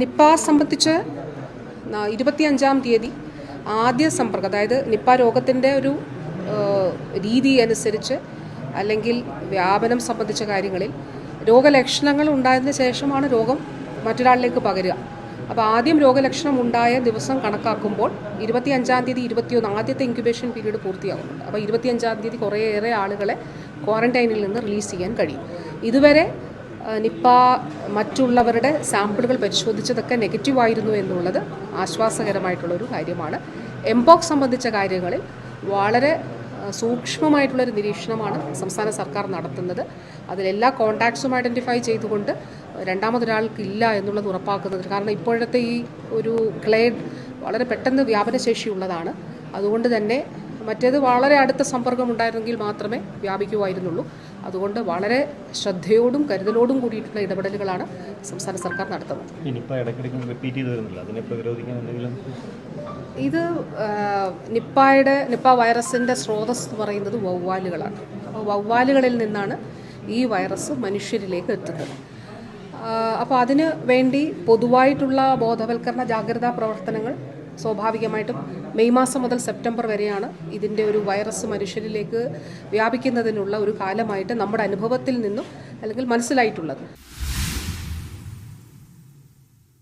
Nipah സംബന്ധിച്ച് ഇരുപത്തി ഇരുപത്തിയഞ്ചാം തീയതി ആദ്യ സമ്പർക്കം അതായത് നിപ്പ രോഗത്തിന്റെ ഒരു രീതി അനുസരിച്ച് അല്ലെങ്കിൽ വ്യാപനം സംബന്ധിച്ച കാര്യങ്ങളിൽ രോഗലക്ഷണങ്ങൾ ഉണ്ടായതിന് ശേഷമാണ് രോഗം മറ്റൊരാളിലേക്ക് പകരുക. അപ്പോൾ ആദ്യം രോഗലക്ഷണം ഉണ്ടായ ദിവസം കണക്കാക്കുമ്പോൾ ഇരുപത്തിയഞ്ചാം തീയതി ഇരുപത്തിയൊന്ന് ആദ്യത്തെ ഇൻക്യുബേഷൻ പീരീഡ് പൂർത്തിയാകുന്നുണ്ട്. അപ്പോൾ ഇരുപത്തിയഞ്ചാം തീയതി കുറേയേറെ ആളുകളെ ക്വാറന്റൈനിൽ നിന്ന് റിലീസ് ചെയ്യാൻ കഴിയും. ഇതുവരെ നിപ്പ മറ്റുള്ളവരുടെ സാമ്പിളുകൾ പരിശോധിച്ചതൊക്കെ നെഗറ്റീവായിരുന്നു എന്നുള്ളത് ആശ്വാസകരമായിട്ടുള്ളൊരു കാര്യമാണ്. എംപോക്സ് സംബന്ധിച്ച കാര്യങ്ങളിൽ വളരെ സൂക്ഷ്മമായിട്ടുള്ളൊരു നിരീക്ഷണമാണ് സംസ്ഥാന സർക്കാർ നടത്തുന്നത്. അതിലെല്ലാ കോണ്ടാക്ട്സും ഐഡന്റിഫൈ ചെയ്തുകൊണ്ട് രണ്ടാമതൊരാൾക്കില്ല എന്നുള്ളത് ഉറപ്പാക്കുന്നത് കാരണം ഇപ്പോഴത്തെ ഈ ഒരു ക്ലേഡ് വളരെ പെട്ടെന്ന് വ്യാപനശേഷിയുള്ളതാണ്. അതുകൊണ്ട് തന്നെ മറ്റേത് വളരെ അടുത്ത സമ്പർക്കം ഉണ്ടായിരുന്നെങ്കിൽ മാത്രമേ വ്യാപിക്കുമായിരുന്നുള്ളൂ അതുകൊണ്ട് വളരെ ശ്രദ്ധയോടും കരുതലോടും കൂടിയിട്ടുള്ള ഇടപെടലുകളാണ് സംസ്ഥാന സർക്കാർ നടത്തുന്നത്. ഇത് നിപ്പായുടെ നിപ്പ വൈറസിന്റെ സ്രോതസ് എന്ന് പറയുന്നത് വവ്വാലുകളാണ്. അപ്പോൾ വവ്വാലുകളിൽ നിന്നാണ് ഈ വൈറസ് മനുഷ്യരിലേക്ക് എത്തുന്നത്. അപ്പോൾ അതിന് വേണ്ടി പൊതുവായിട്ടുള്ള ബോധവൽക്കരണ ജാഗ്രതാ പ്രവർത്തനങ്ങൾ സ്വാഭാവികമായിട്ടും മെയ് മാസം മുതൽ സെപ്റ്റംബർ വരെയാണ് ഇതിന്റെ ഒരു വൈറസ് മനുഷ്യരിലേക്ക് വ്യാപിക്കുന്നതിനുള്ള ഒരു കാലമായിട്ട് നമ്മുടെ അനുഭവത്തിൽ നിന്നും അല്ലെങ്കിൽ മനസ്സിലായിട്ടുള്ളത്.